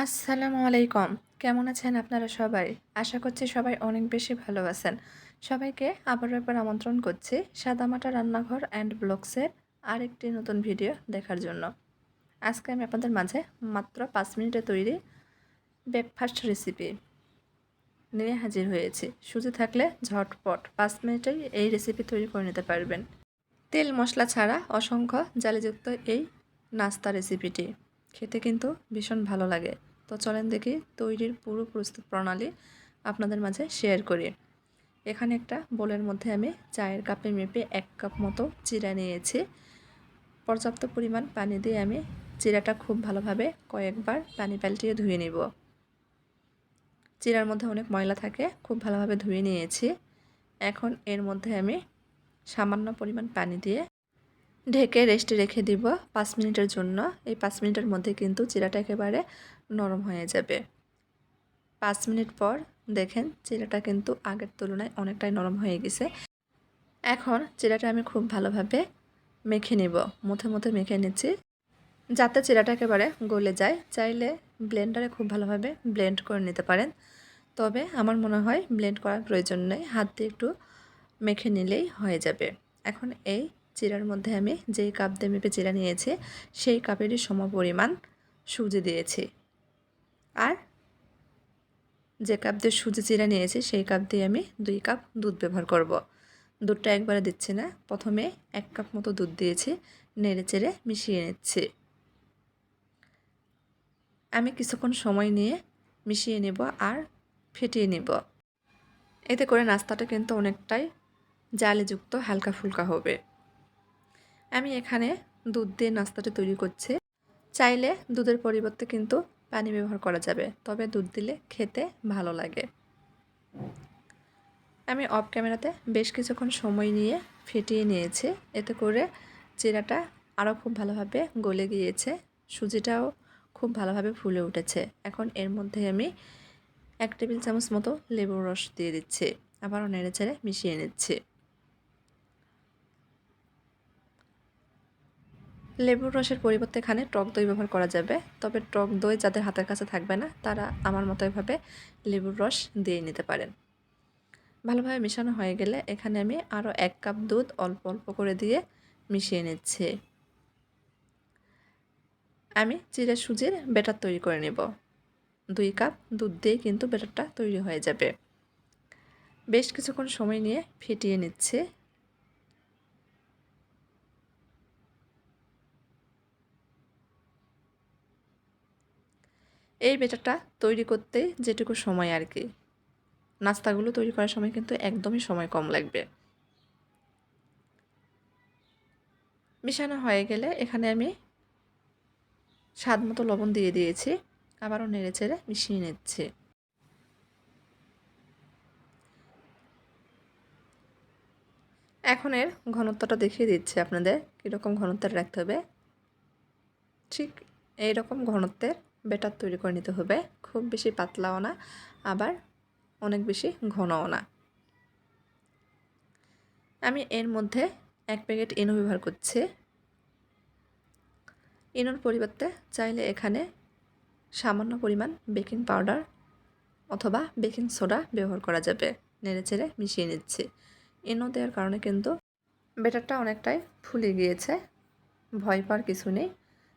আসসালামু আলাইকুম। কেমন আছেন আপনারা সবাই? আশা করছি সবাই অনেক বেশি ভালো আছেন। সবাইকে আবারও একবার আমন্ত্রণ করছি সাদামাটা রান্নাঘর অ্যান্ড ব্লগসের আরেকটি নতুন ভিডিও দেখার জন্য। আজকে আমি আপনাদের মাঝে মাত্র পাঁচ মিনিটে তৈরি ব্রেকফাস্ট রেসিপি নিয়ে হাজির হয়েছি। সুজি থাকলে ঝটপট পাঁচ মিনিটেই এই রেসিপি তৈরি করে নিতে পারবেন। তেল মশলা ছাড়া অসংখ্য জালিযুক্ত এই নাস্তা রেসিপিটি। খেতে কিন্তু ভীষণ ভালো লাগে। তো চলেন দেখি তৈরির পুরো প্রস্তুত প্রণালী আপনাদের মাঝে শেয়ার করি। এখানে একটা বোলের মধ্যে আমি চায়ের কাপে মেপে এক কাপ মতো চিরা নিয়েছি। পর্যাপ্ত পরিমাণ পানি দিয়ে আমি চিরাটা খুব ভালোভাবে কয়েকবার পানি পাল্টিয়ে ধুয়ে নিব। চিরার মধ্যে অনেক ময়লা থাকে, খুব ভালোভাবে ধুয়ে নিয়েছি। এখন এর মধ্যে আমি সামান্য পরিমাণ পানি দিয়ে ঢেকে রেস্টে রেখে দিব পাঁচ মিনিটের জন্য। এই পাঁচ মিনিটের মধ্যে কিন্তু চিরাটা একেবারে নরম হয়ে যাবে। পাঁচ মিনিট পর দেখেন চিরাটা কিন্তু আগের তুলনায় অনেকটাই নরম হয়ে গেছে। এখন চিরাটা আমি খুব ভালোভাবে মেখে নিব, মুথে মুথে মেখে নিচ্ছি। যাতে চিরাটা একেবারে গলে যায়, চাইলে ব্লেন্ডারে খুব ভালোভাবে ব্লেন্ড করে নিতে পারেন। তবে আমার মনে হয় ব্লেন্ড করার প্রয়োজন নেই, হাত দিয়ে একটু মেখে নিলেই হয়ে যাবে। এখন এই চিরার মধ্যে আমি যেই কাপ দিয়ে মেপে চিরা নিয়েছি, সেই কাপেরই সম পরিমাণ সুজি দিয়েছি। আর যে কাপ দিয়ে সুজি চিরা নিয়েছি, সেই কাপ দিয়ে আমি দুই কাপ দুধ ব্যবহার করব। দুধটা একবারে দিচ্ছি না, প্রথমে এক কাপ মতো দুধ দিয়েছি, নেড়ে চেড়ে মিশিয়ে নিচ্ছি। আমি কিছুক্ষণ সময় নিয়ে মিশিয়ে নেব আর ফেটিয়ে নেব। এতে করে নাস্তাটা কিন্তু অনেকটাই জালেযুক্ত হালকা ফুলকা হবে। আমি এখানে দুধ দিয়ে নাস্তাটা তৈরি করছি। চাইলে দুধের পরিবর্তে কিন্তু পানি ব্যবহার করা যাবে, তবে দুধ দিলে খেতে ভালো লাগে। আমি অফ ক্যামেরাতে বেশ কিছুক্ষণ সময় নিয়ে ফেটিয়ে নিয়েছি, এতে করে চিরাটা আরও খুব ভালোভাবে গলে গিয়েছে, সুজিটাও খুব ভালোভাবে ফুলে উঠেছে। এখন এর মধ্যে আমি এক টেবিল চামচ মতো লেবুর রস দিয়ে দিচ্ছি, আবারও নেড়ে ছেড়ে মিশিয়ে নিচ্ছি। লেবুর রসের পরিবর্তে এখানে টক দই ব্যবহার করা যাবে। তবে টক দই যাদের হাতের কাছে থাকবে না, তারা আমার মতো এভাবে লেবুর রস দিয়ে নিতে পারেন। ভালোভাবে মেশানো হয়ে গেলে এখানে আমি আরও এক কাপ দুধ অল্প অল্প করে দিয়ে মিশিয়ে নিচ্ছি। আমি চিড়ে সুজির বেটার তৈরি করে নেব। দুই কাপ দুধ দিয়ে কিন্তু বেটারটা তৈরি হয়ে যাবে। বেশ কিছুক্ষণ সময় নিয়ে ফিটিয়ে নিচ্ছে। এই বেটারটা তৈরি করতে যেটুকু সময় আর কি। নাস্তাগুলো তৈরি করার সময় কিন্তু একদমই সময় কম লাগবে। মিশানো হয়ে গেলে এখানে আমি স্বাদ মতো লবণ দিয়ে দিয়েছি। আবারও নেড়ে চেড়ে মিশিয়ে নিচ্ছি। এখন এর ঘনত্বটা দেখিয়ে দিচ্ছি আপনাদের, কীরকম ঘনত্বের রাখতে হবে। ঠিক এইরকম ঘনত্বের ব্যাটার তৈরি করে নিতে হবে। খুব বেশি পাতলাও না, আবার অনেক বেশি ঘনও না। আমি এর মধ্যে এক প্যাকেট ইনো ব্যবহার করছি। ইনোর পরিবর্তে চাইলে এখানে সামান্য পরিমাণ বেকিং পাউডার অথবা বেকিং সোডা ব্যবহার করা যাবে। নেড়ে চেড়ে মিশিয়ে নিচ্ছি। ইনো দেওয়ার কারণে কিন্তু ব্যাটারটা অনেকটাই ফুলে গিয়েছে। ভয় পাওয়ার কিছু নেই।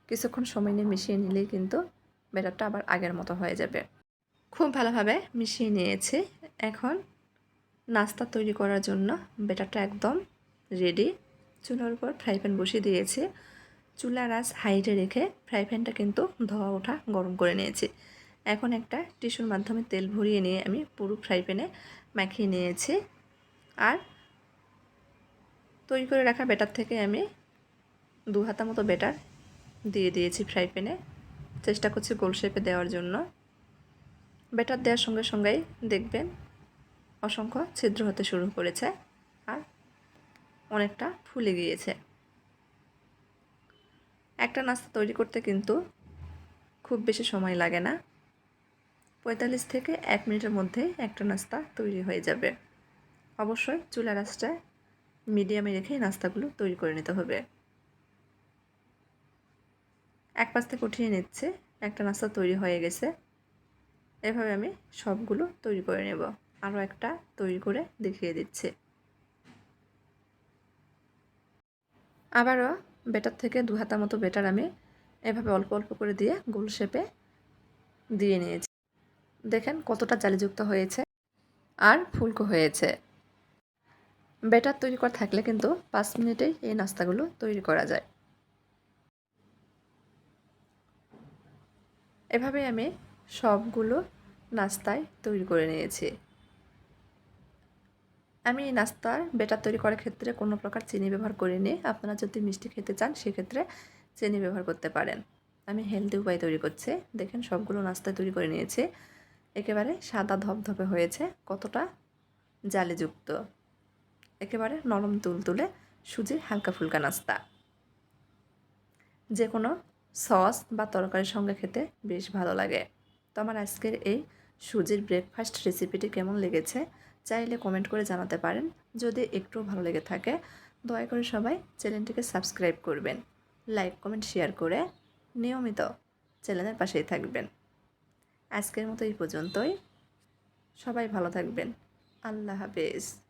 কিছুক্ষণ সময় নিয়ে মিশিয়ে নিলেই কিন্তু ব্যাটারটা আবার আগের মতো হয়ে যাবে। খুব ভালোভাবে মিশিয়ে নিয়েছি। এখন নাস্তা তৈরি করার জন্য ব্যাটারটা একদম রেডি চুলার উপর ফ্রাই প্যান বসিয়ে দিয়েছি। চুলার আঁচ হাইটে রেখে ফ্রাই প্যানটা কিন্তু ধোয়া ওঠা গরম করে নিয়েছি। এখন একটা টিস্যুর মাধ্যমে তেল ভরিয়ে নিয়ে আমি পুরো ফ্রাই প্যানে মাখিয়ে নিয়েছি। আর তৈরি করে রাখা ব্যাটার থেকে আমি দু হাতা মতো ব্যাটার দিয়ে দিয়েছি ফ্রাই প্যানে। চেষ্টা করছি গোল শেপে দেওয়ার জন্য। ব্যাটার দেওয়ার সঙ্গে সঙ্গেই দেখবেন অসংখ্য ছিদ্র হতে শুরু করেছে আর অনেকটা ফুলে গিয়েছে। একটা নাস্তা তৈরি করতে কিন্তু খুব বেশি সময় লাগে না। পঁয়তাল্লিশ থেকে এক মিনিটের মধ্যে একটা নাস্তা তৈরি হয়ে যাবে। অবশ্যই চুলা রাসটায় মিডিয়ামে রেখে নাস্তাগুলো তৈরি করে নিতে হবে। এক পাশ থেকে উঠিয়ে নিচ্ছে, একটা নাস্তা তৈরি হয়ে গেছে। এভাবে আমি সবগুলো তৈরি করে নেব। আরও একটা তৈরি করে দেখিয়ে দিচ্ছি। আবারও বেটার থেকে দু হাতা মতো বেটার আমি এভাবে অল্প অল্প করে দিয়ে গোল শেপে দিয়ে নিয়েছি। দেখেন কতটা জালিযুক্ত হয়েছে আর ফুলকো হয়েছে। বেটার তৈরি করা থাকলে কিন্তু পাঁচ মিনিটেই এই নাস্তাগুলো তৈরি করা যায়। এভাবে আমি সবগুলো নাস্তায় তৈরি করে নিয়েছি। আমি এই নাস্তার বেটার তৈরি করার ক্ষেত্রে কোনো প্রকার চিনি ব্যবহার করিনি। আপনারা যদি মিষ্টি খেতে চান, সেক্ষেত্রে চিনি ব্যবহার করতে পারেন। আমি হেলদি উপায় তৈরি করছি। দেখেন, সবগুলো নাস্তা তৈরি করে নিয়েছি। একেবারে সাদা ধপধপে হয়েছে, কতটা জালিযুক্ত। একেবারে নরম তুল তুলে সুজির হালকা ফুলকা নাস্তা। যে কোনো সস বা তরকারির সঙ্গে খেতে বেশ ভালো লাগে। তো আমার আজকের এই সুজির ব্রেকফাস্ট রেসিপিটি কেমন লেগেছে চাইলে কমেন্ট করে জানাতে পারেন। যদি একটু ভালো লেগে থাকে, দয়া করে সবাই চ্যানেলটিকে সাবস্ক্রাইব করবেন। লাইক কমেন্ট শেয়ার করে নিয়মিত চ্যানেলের পাশেই থাকবেন। আজকের মতো এই পর্যন্তই। সবাই ভালো থাকবেন। আল্লাহ হাফেজ।